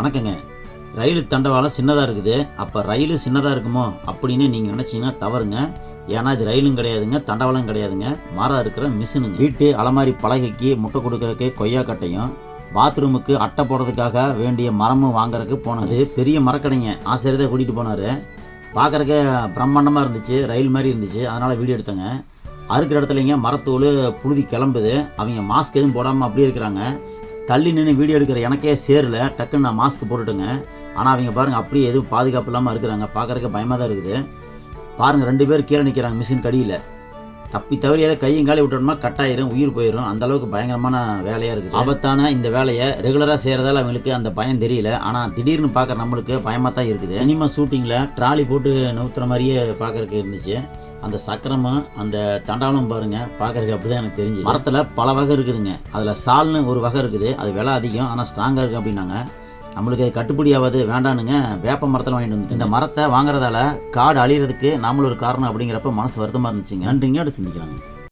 வணக்கங்க. ரயில் தண்டவாளம் சின்னதாக இருக்குது. அப்போ ரயில் சின்னதாக இருக்குமோ அப்படின்னு நீங்கள் நினச்சிங்கன்னா தவறுங்க. ஏன்னா இது ரயிலும் கிடையாதுங்க தண்டவாளம் கிடையாதுங்க. மாறாக இருக்கிற மிஷினுங்க. வீட்டு அலமாரி பலகைக்கு முட்டை கொய்யா கட்டையும் பாத்ரூமுக்கு அட்டை போடுறதுக்காக வேண்டிய மரமும் வாங்குறதுக்கு போனது பெரிய மரக்கடைங்க. ஆசிரியர் தான் கூட்டிகிட்டு போனார். பார்க்குறக்கே பிரம்மாண்டமாக இருந்துச்சு ரயில் மாதிரி இருந்துச்சு. அதனால் வீடியோ எடுத்தேங்க. அறுக்கிற இடத்துலங்க மரத்தூள் புழுதி கிளம்புது. அவங்க மாஸ்க் எதுவும் போடாமல் அப்படியே இருக்கிறாங்க. தள்ளி நின்று வீடியோ எடுக்கிற எனக்கே சேரல. டக்குன்னு நான் மாஸ்க் போட்டுட்டேங்க. ஆனால் அவங்க பாருங்கள் அப்படியே எதுவும் பாதுகாப்பு இல்லாமல் இருக்கிறாங்க. பார்க்குறக்கு பயமாக தான் இருக்குது. பாருங்கள் ரெண்டு பேர் கீழே நிற்கிறாங்க மிஷின் கடியில். தப்பி தவறி ஏதாவது கையும் காலி விட்டோம்னா கட்டாயிரும் உயிர் போயிடும் அந்த அளவுக்கு பயங்கரமான வேலையாக இருக்குது. ஆபத்தான இந்த வேலையை ரெகுலராக செய்கிறதால அவங்களுக்கு அந்த பயம் தெரியல. ஆனால் திடீர்னு பார்க்குற நம்மளுக்கு பயமாக தான் இருக்குது. சினிமா ஷூட்டிங்கில் ட்ராலி போட்டு நவுத்துற மாதிரியே பார்க்குறக்கு இருந்துச்சு. அந்த சக்கரமும் அந்த தண்டாலும் பாருங்க அப்படி அப்படிதான் எனக்கு தெரிஞ்சு மரத்தில் பல வகை இருக்குதுங்க. அதில் சால்னு ஒரு வகை இருக்குது. அது விலை அதிகம் ஆனால் ஸ்ட்ராங்காக இருக்குது அப்படின்னாங்க. நம்மளுக்கு கட்டுப்படி ஆகாது வேண்டானுங்க. வேப்ப மரத்தில் வாங்கிட்டு வந்து இந்த மரத்தை வாங்குறதால காடு அழிகிறதுக்கு நாமளும் ஒரு காரணம் அப்படிங்கிறப்ப மனசு வருத்தமாக இருந்துச்சுங்க. நன்றிங்க அப்படி சிந்திக்கிறாங்க